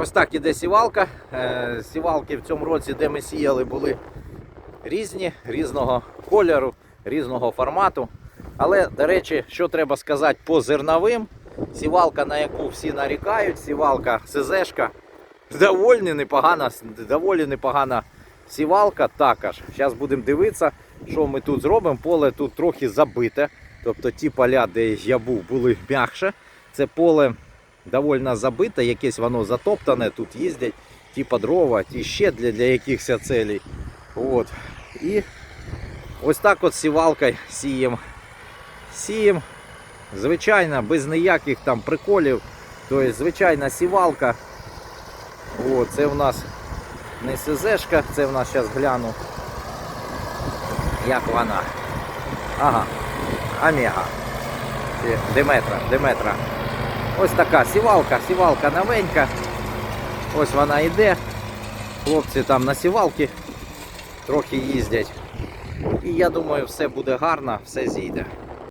Ось так іде сівалка. Е, Сівалки в цьому році, де ми сіяли, були різні, різного кольору, різного формату. Але, до речі, що треба сказати по зерновим, сівалка, на яку всі нарікають, сівалка СЗшка, доволі непогана, доволі непогана сівалка також. Зараз будемо дивитися, що ми тут зробимо. Поле тут трохи забите. Тобто ті поля, де я був, були м'якше. Це поле довольно забите, якесь воно затоптане, тут їздять ті дрова, ті ще для, для якихось целей. От. І ось так от сівалкою сіємо. Сіємо, звичайно, без ніяких там приколів. Тобто звичайна сівалка. От, це в нас не СЗшка, це в нас зараз гляну. Як вона? Ага. Омега. Чи Деметра, Деметра. Ось така сівалка, сівалка новенька. Ось вона йде. Хлопці там на сівалки трохи їздять. І я думаю, все буде гарно, все зійде.